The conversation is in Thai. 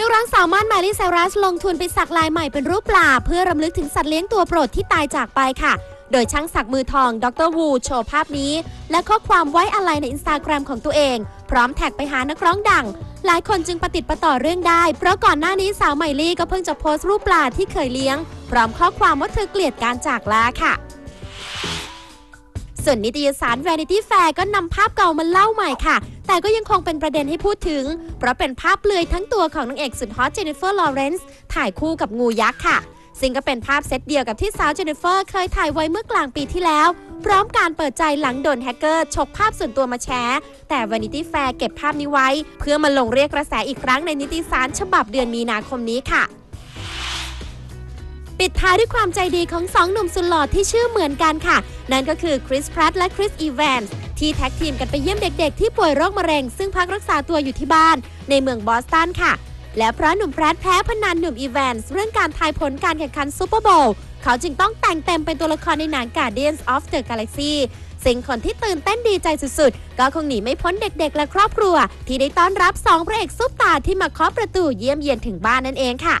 นักร้องสาวม่านมารีไซรัสลงทุนไปสักลายใหม่เป็นรูปปลา เพื่อรำลึกถึงสัตว์เลี้ยงตัวโปรดที่ตายจากไปค่ะ โดยช่างสักมือทอง ดรวูโชว์ภาพนี้ และข้อความไว้อะไรในอินสตาแกรมของตัวเอง พร้อมแท็กไปหานักร้องดัง หลายคนจึงประติดประต่อเรื่องได้ เพราะก่อนหน้านี้สาวไมลี่ก็เพิ่งจะโพสต์รูปปลาที่เคยเลี้ยง พร้อมข้อความว่าเธอเกลียดการจากลาค่ะ ส่วนนิตยสาร Vanity Fair ก็นำภาพเก่ามาเล่าใหม่ค่ะ แต่ก็ยังคงเป็นประเด็นให้พูดถึง เพราะเป็นภาพเปลือยทั้งตัวของนางเอกสุดฮอตเจนนิเฟอร์ลอเรนซ์ถ่ายคู่กับงูยักษ์ค่ะ ซึ่งก็เป็นภาพเซตเดียวกับที่สาวเจนนิเฟอร์เคยถ่ายไว้เมื่อกลางปีที่แล้ว พร้อมการเปิดใจหลังโดนแฮกเกอร์ฉกภาพส่วนตัวมาแชร์ แต่ Vanity Fair เก็บภาพนี้ไว้ เพื่อมาลงเรียกกระแสอีกครั้งในนิตยสารฉบับเดือนมีนาคมนี้ค่ะ ปิดท้ายด้วยความใจดีของสองหนุ่มสุดหล่อที่ชื่อเหมือนกันค่ะ นั่นก็คือคริสพรัตและคริสอีแวนส์ที่แท็กทีมกันไปเยี่ยมเด็กๆ ที่ป่วยโรคมะเร็ง ซึ่งพักรักษาตัวอยู่ที่บ้าน ในเมืองบอสตันค่ะ และเพราะหนุ่มแพรดแพ้พนันหนุ่มอีแวนส์เรื่องการทายผลการแข่งขันซูเปอร์โบว์เขาจึงต้องแต่งเต็มเป็นตัวละครในหนัง Guardians of the Galaxy สิ่งคนที่ตื่นเต้นดีใจสุดๆ ก็คงหนีไม่พ้นเด็กๆ และครอบครัว ที่ได้ต้อนรับสองพระเอกซุปตาที่มาเคาะประตูเยี่ยมเยียนถึงบ้านนั่นเองค่ะ